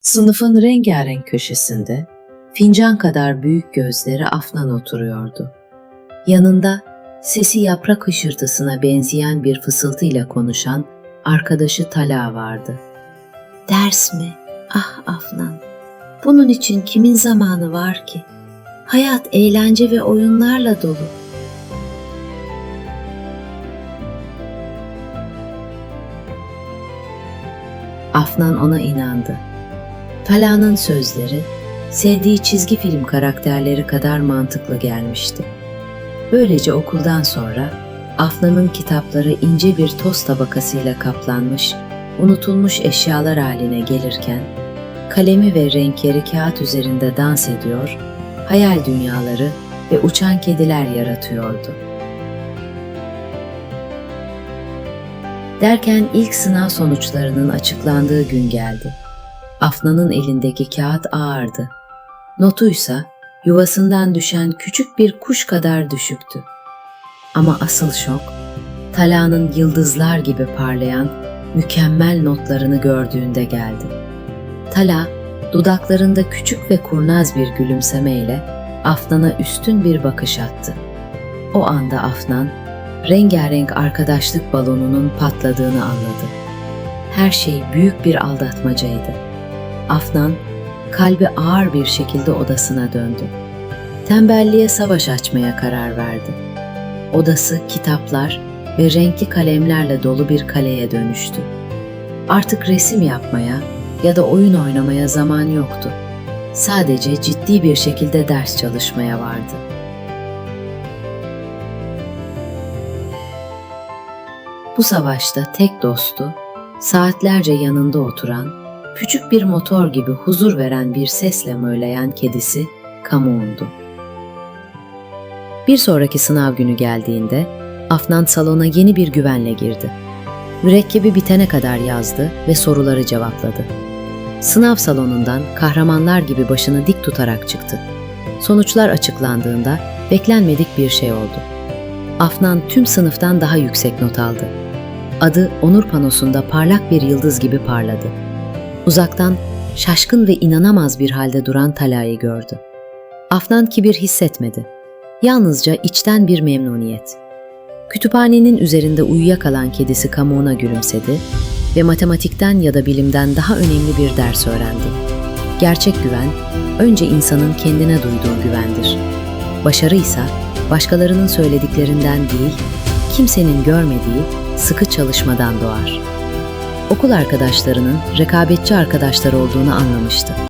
Sınıfın rengarenk köşesinde fincan kadar büyük gözleri Afnan oturuyordu. Yanında sesi yaprak hışırtısına benzeyen bir fısıltıyla konuşan arkadaşı Tala vardı. Ders mi? Ah Afnan. Bunun için kimin zamanı var ki? Hayat eğlence ve oyunlarla dolu. Afnan ona inandı. Tala'nın sözleri sevdiği çizgi film karakterleri kadar mantıklı gelmişti. Böylece okuldan sonra Afnan'ın kitapları ince bir toz tabakasıyla kaplanmış, unutulmuş eşyalar haline gelirken, kalemi ve renkleri kağıt üzerinde dans ediyor, hayal dünyaları ve uçan kediler yaratıyordu. Derken ilk sınav sonuçlarının açıklandığı gün geldi. Afna'nın elindeki kağıt ağırdı. Notuysa yuvasından düşen küçük bir kuş kadar düşüktü. Ama asıl şok, Tala'nın yıldızlar gibi parlayan mükemmel notlarını gördüğünde geldi. Tala, dudaklarında küçük ve kurnaz bir gülümsemeyle Afnan'a üstün bir bakış attı. O anda Afnan, rengarenk arkadaşlık balonunun patladığını anladı. Her şey büyük bir aldatmacaydı. Afnan, kalbi ağır bir şekilde odasına döndü. Tembelliğe savaş açmaya karar verdi. Odası kitaplar ve renkli kalemlerle dolu bir kaleye dönüştü. Artık resim yapmaya ya da oyun oynamaya zaman yoktu. Sadece ciddi bir şekilde ders çalışmaya vardı. Bu savaşta tek dostu, saatlerce yanında oturan, küçük bir motor gibi huzur veren bir sesle möyleyen kedisi Kamuğundu. Bir sonraki sınav günü geldiğinde Afnan salona yeni bir güvenle girdi. Mürekkebi bitene kadar yazdı ve soruları cevapladı. Sınav salonundan kahramanlar gibi başını dik tutarak çıktı. Sonuçlar açıklandığında beklenmedik bir şey oldu. Afnan tüm sınıftan daha yüksek not aldı. Adı onur panosunda parlak bir yıldız gibi parladı. Uzaktan şaşkın ve inanamaz bir halde duran Tala'yı gördü. Afnan kibir hissetmedi. Yalnızca içten bir memnuniyet. Kütüphanenin üzerinde uyuyakalan kedisi kamuğuna gülümsedi ve matematikten ya da bilimden daha önemli bir ders öğrendi. Gerçek güven, önce insanın kendine duyduğu güvendir. Başarı ise başkalarının söylediklerinden değil, kimsenin görmediği sıkı çalışmadan doğar. Okul arkadaşlarının rekabetçi arkadaşlar olduğunu anlamıştı.